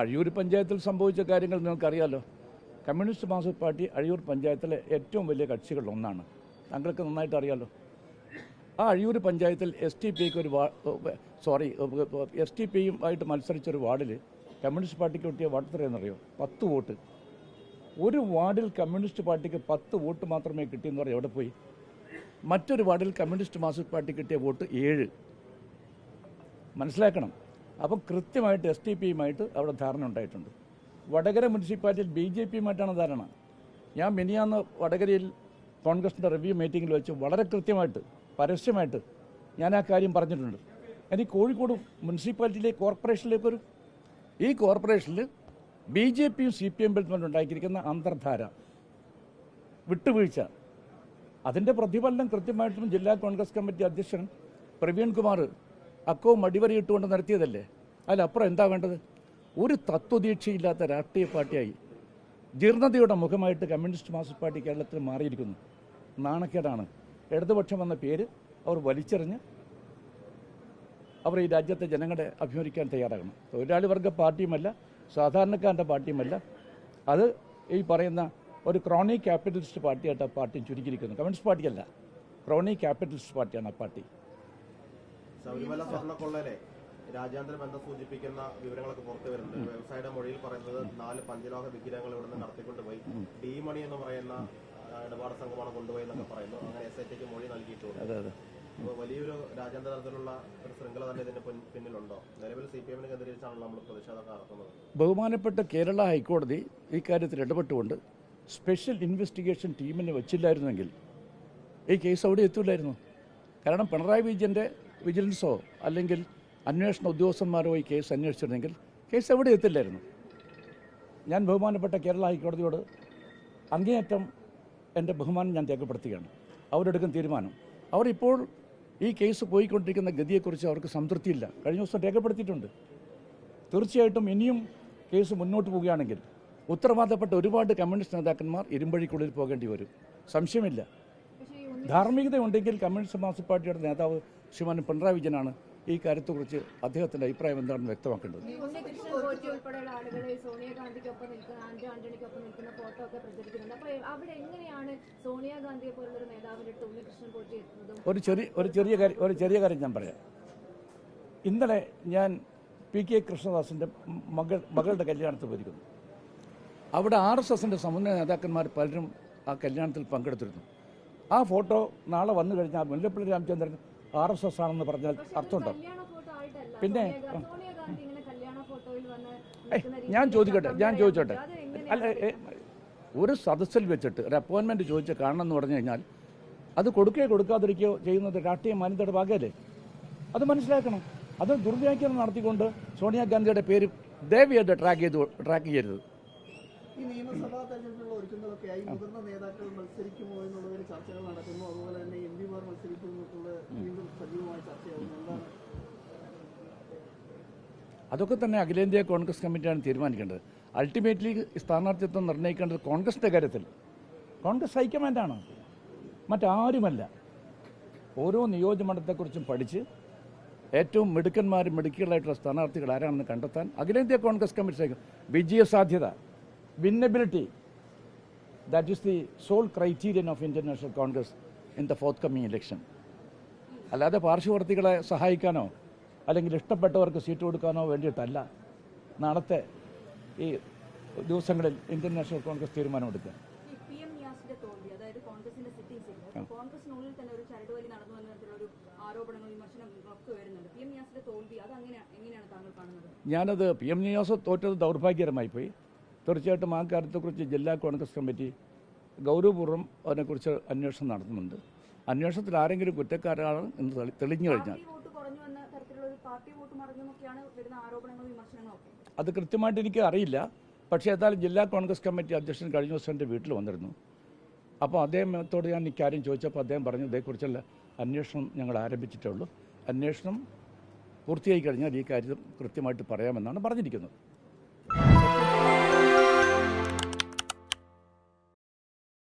അഴിയൂർ പഞ്ചായത്തിൽ സംഭവിച്ച കാര്യങ്ങൾ നിങ്ങൾക്കറിയാലോ. കമ്മ്യൂണിസ്റ്റ് മാർക്സിസ്റ്റ് പാർട്ടി അഴിയൂർ പഞ്ചായത്തിലെ ഏറ്റവും വലിയ കക്ഷികളിൽ ഒന്നാണ് താങ്കൾക്ക് നന്നായിട്ട് അറിയാലോ. ആ അഴിയൂർ പഞ്ചായത്തിൽ എസ് ടി പിക്ക് ഒരു വാ സോറി എസ് ടി പിയും ആയിട്ട് മത്സരിച്ചൊരു വാർഡിൽ കമ്മ്യൂണിസ്റ്റ് പാർട്ടിക്ക് കിട്ടിയ വോട്ട് എത്രയെന്നറിയോ പത്ത് വോട്ട്. ഒരു വാർഡിൽ കമ്മ്യൂണിസ്റ്റ് പാർട്ടിക്ക് പത്ത് വോട്ട് മാത്രമേ കിട്ടിയെന്ന് പറയാം. എവിടെ പോയി? മറ്റൊരു വാർഡിൽ കമ്മ്യൂണിസ്റ്റ് മാർക്സിസ്റ്റ് പാർട്ടി കിട്ടിയ വോട്ട് ഏഴ്. മനസ്സിലാക്കണം. അപ്പം കൃത്യമായിട്ട് എസ് ടി പിയുമായിട്ട് അവിടെ ധാരണ ഉണ്ടായിട്ടുണ്ട്. വടകര മുനിസിപ്പാലിറ്റിയിൽ ബി ജെ പിയുമായിട്ടാണ് ധാരണ. ഞാൻ മിനിയാന്ന് വടകരയിൽ കോൺഗ്രസിന്റെ റിവ്യൂ മീറ്റിങ്ങിൽ വെച്ച് വളരെ കൃത്യമായിട്ട് പരസ്യമായിട്ട് ഞാൻ ആ കാര്യം പറഞ്ഞിട്ടുണ്ട്. എനിക്ക് കോഴിക്കോട് മുനിസിപ്പാലിറ്റിയിലെ കോർപ്പറേഷനിലേക്ക് ഒരു ഈ കോർപ്പറേഷനിൽ ബി ജെ പിയും സി പി എം ഉണ്ടാക്കിയിരിക്കുന്ന അന്തർധാര വിട്ടുവീഴ്ച. അതിന്റെ പ്രതിഫലനം കൃത്യമായിട്ടും ജില്ലാ കോൺഗ്രസ് കമ്മിറ്റി അധ്യക്ഷൻ പ്രവീൺ കുമാർ അക്കവും അടിവരയിട്ടുകൊണ്ട് നടത്തിയതല്ലേ? അതിലപ്പുറം എന്താ വേണ്ടത്? ഒരു തത്വദീക്ഷയില്ലാത്ത രാഷ്ട്രീയ പാർട്ടിയായി ജീർണതയുടെ മുഖമായിട്ട് കമ്മ്യൂണിസ്റ്റ് മാർക്സിസ്റ്റ് പാർട്ടി കേരളത്തിൽ മാറിയിരിക്കുന്നു. നാണക്കേടാണ്. ഇടതുപക്ഷം എന്ന പേര് അവർ വലിച്ചെറിഞ്ഞ് അവർ ഈ രാജ്യത്തെ ജനങ്ങളെ അഭിമുഖിക്കാൻ തയ്യാറാകണം. തൊഴിലാളി വർഗ പാർട്ടിയുമല്ല സാധാരണക്കാരന്റെ പാർട്ടിയുമല്ല. അത് ഈ പറയുന്ന ഒരു ക്രോണി ക്യാപിറ്റലിസ്റ്റ് പാർട്ടിയായിട്ട് ആ പാർട്ടി ചുരുക്കിയിരിക്കുന്നു. കമ്മ്യൂണിസ്റ്റ് പാർട്ടിയല്ല ക്രോണി ക്യാപിറ്റലിസ്റ്റ് പാർട്ടിയാണ് ആ പാർട്ടി. ശബരിമല സ്വർണക്കൊള്ളയിലെ രാജ്യാന്തര ബന്ധം സൂചിപ്പിക്കുന്ന വിവരങ്ങളൊക്കെ പുറത്തു വരുന്നുണ്ട്. വ്യവസായിയുടെ മൊഴിയിൽ പറയുന്നത് നാല് പഞ്ചലോഹ വിഗ്രഹങ്ങൾ ഇവിടുന്ന് നടത്തിക്കൊണ്ടുപോയി. ഡി മണി എന്ന് പറയുന്ന ഇടപാട് സംഘമാണ് കൊണ്ടുപോയി എന്നൊക്കെ പറയുന്നു. അങ്ങനെ എസ് ഐ ടിക്ക് മൊഴി നൽകിയിട്ടുണ്ട്. വലിയൊരു രാജ്യാന്തര തലത്തിലുള്ള ഒരു ശൃംഖല തന്നെ ഇതിന്റെ പിന്നിലുണ്ടോ? നിലവിൽ സി പി എമ്മിന് കേന്ദ്രീകരിച്ചാണല്ലോ നമ്മൾ പ്രതിഷേധമൊക്കെ നടത്തുന്നത്. ബഹുമാനപ്പെട്ട കേരള ഹൈക്കോടതി ഈ കാര്യത്തിൽ ഇടപെട്ടുകൊണ്ട് സ്പെഷ്യൽ ഇൻവെസ്റ്റിഗേഷൻ ടീമിനെ വച്ചില്ലായിരുന്നെങ്കിൽ ഈ കേസ് അവിടെ എത്തില്ലായിരുന്നു. കാരണം പിണറായി വിജയന്റെ വിജിലൻസോ അല്ലെങ്കിൽ അന്വേഷണ ഉദ്യോഗസ്ഥന്മാരോ ഈ കേസ് അന്വേഷിച്ചിരുന്നെങ്കിൽ കേസ് എവിടെ എത്തില്ലായിരുന്നു? ഞാൻ ബഹുമാനപ്പെട്ട കേരള ഹൈക്കോടതിയോട് അങ്ങേയറ്റം എന്റെ ബഹുമാനം ഞാൻ രേഖപ്പെടുത്തുകയാണ്. അവരെടുക്കുന്ന തീരുമാനം. അവർ ഇപ്പോൾ ഈ കേസ് പോയിക്കൊണ്ടിരിക്കുന്ന ഗതിയെക്കുറിച്ച് അവർക്ക് സംതൃപ്തിയില്ല. കഴിഞ്ഞ ദിവസം രേഖപ്പെടുത്തിയിട്ടുണ്ട്. തീർച്ചയായിട്ടും ഇനിയും കേസ് മുന്നോട്ട് പോവുകയാണെങ്കിൽ ഉത്തരവാദപ്പെട്ട ഒരുപാട് കമ്മ്യൂണിസ്റ്റ് നേതാക്കന്മാർ ഇരുമ്പഴിക്കുള്ളിൽ പോകേണ്ടി വരും. സംശയമില്ല. ധാർമ്മികത ഉണ്ടെങ്കിൽ കമ്മ്യൂണിസ്റ്റ് മാർസിപ്പാർട്ടിയുടെ പാർട്ടിയുടെ നേതാവ് ശ്രീമാൻ പിണറായി വിജയനാണ് ഈ കാര്യത്തെക്കുറിച്ച് അദ്ദേഹത്തിന്റെ അഭിപ്രായം എന്താണെന്ന് വ്യക്തമാക്കേണ്ടത്. ഒരു ചെറിയ ഒരു ചെറിയ കാര്യം ഒരു ചെറിയ കാര്യം ഞാൻ പറയാം. ഇന്നലെ ഞാൻ പി കെ കൃഷ്ണദാസിന്റെ മകൾ മകളുടെ കല്യാണത്തിൽ പോയിരിക്കുന്നു. അവിടെ ആർ എസ് എസിന്റെ സമുന്നത നേതാക്കന്മാർ പലരും ആ കല്യാണത്തിൽ പങ്കെടുത്തിരുന്നു. ആ ഫോട്ടോ നാളെ വന്നു കഴിഞ്ഞാൽ Mullappally Ramachandran R S S ആണെന്ന് പറഞ്ഞാൽ അർത്ഥമുണ്ടോ? പിന്നെ? ഞാൻ ചോദിക്കട്ടെ ഞാൻ ചോദിച്ചോട്ടെ. അല്ല ഒരു സദസ്സിൽ വെച്ചിട്ട് ഒരു അപ്പോയിൻമെന്റ് ചോദിച്ച് കാണണം എന്ന് പറഞ്ഞു കഴിഞ്ഞാൽ അത് കൊടുക്കുകയോ കൊടുക്കാതിരിക്കുകയോ ചെയ്യുന്നത് രാഷ്ട്രീയ മാന്യതയുടെ ഭാഗമല്ലേ അത് മനസ്സിലാക്കണം. അത് ദുർവ്യാഖ്യാനം നടത്തിക്കൊണ്ട് സോണിയാഗാന്ധിയുടെ പേര് ദേവിയായിട്ട് ട്രാക്ക് ചെയ്ത് ട്രാക്ക് ചെയ്യരുത്. ഈ നിയമസഭാ തെരഞ്ഞെടുപ്പിനുള്ള ഒരുക്കങ്ങളൊക്കെയായി മുതിർന്ന നേതാക്കൾ മത്സരിക്കുമോ എന്നുള്ളതിൽ ചർച്ചകൾ നടക്കുന്നു. അതുപോലെ തന്നെ എം പിമാർ മത്സരിക്കുമെന്നുള്ള വീണ്ടും സജീവമായ ചർച്ചയാവുന്നു. എന്താണ്? അതൊക്കെ തന്നെ അഖിലേന്ത്യാ കോൺഗ്രസ് കമ്മിറ്റിയാണ് തീരുമാനിക്കേണ്ടത്. അൾട്ടിമേറ്റ്ലി സ്ഥാനാർത്ഥിത്വം നിർണയിക്കേണ്ടത് കോൺഗ്രസിന്റെ കാര്യത്തിൽ. കോൺഗ്രസ് ഹൈക്കമാൻഡാണ്. മറ്റാരുമല്ല. ഓരോ നിയോജകമണ്ഡലത്തെക്കുറിച്ചും പഠിച്ച് ഏറ്റവും മിടുക്കന്മാരും മിടുക്കികളായിട്ടുള്ള സ്ഥാനാർത്ഥികൾ ആരാണെന്ന് കണ്ടെത്താൻ അഖിലേന്ത്യാ കോൺഗ്രസ് കമ്മിറ്റി വിജയസാധ്യത. Winnability that is the sole criterion of Indian National Congress in the forthcoming election അല്ലാതെ പാർശ്വവർത്തികളെ സഹായിക്കാനോ അല്ലെങ്കിൽ ഇഷ്ടപ്പെട്ടവർക്ക് സീറ്റ് കൊടുക്കാനോ വേണ്ടിയിട്ടല്ല നാളത്തെ ഈ ദിവസങ്ങളിൽ ഇന്ത്യൻ നാഷണൽ കോൺഗ്രസ് തീരുമാനമെടുക്കുക ഞാനത് പി എം നിയാസ് തോറ്റത് ദൗർഭാഗ്യകരമായി പോയി. തീർച്ചയായിട്ടും ആ കാര്യത്തെക്കുറിച്ച് ജില്ലാ കോൺഗ്രസ് കമ്മിറ്റി ഗൗരവപൂർവം അതിനെക്കുറിച്ച് അന്വേഷണം നടത്തുന്നുണ്ട്. അന്വേഷണത്തിൽ ആരെങ്കിലും കുറ്റക്കാരാണ് എന്ന് തെളിഞ്ഞു കഴിഞ്ഞാൽ അത് കൃത്യമായിട്ട് എനിക്ക് അറിയില്ല. പക്ഷേ ഏതായാലും ജില്ലാ കോൺഗ്രസ് കമ്മിറ്റി അധ്യക്ഷൻ കഴിഞ്ഞ ദിവസം എന്റെ വീട്ടിൽ വന്നിരുന്നു. അപ്പോൾ അദ്ദേഹത്തോട് ഞാൻ ഇക്കാര്യം ചോദിച്ചപ്പോൾ അദ്ദേഹം പറഞ്ഞു ഇതേക്കുറിച്ചുള്ള അന്വേഷണം ഞങ്ങൾ ആരംഭിച്ചിട്ടുള്ളൂ അന്വേഷണം പൂർത്തിയായി കഴിഞ്ഞാൽ ഈ കാര്യം കൃത്യമായിട്ട് പറയാമെന്നാണ് പറഞ്ഞിരിക്കുന്നത്.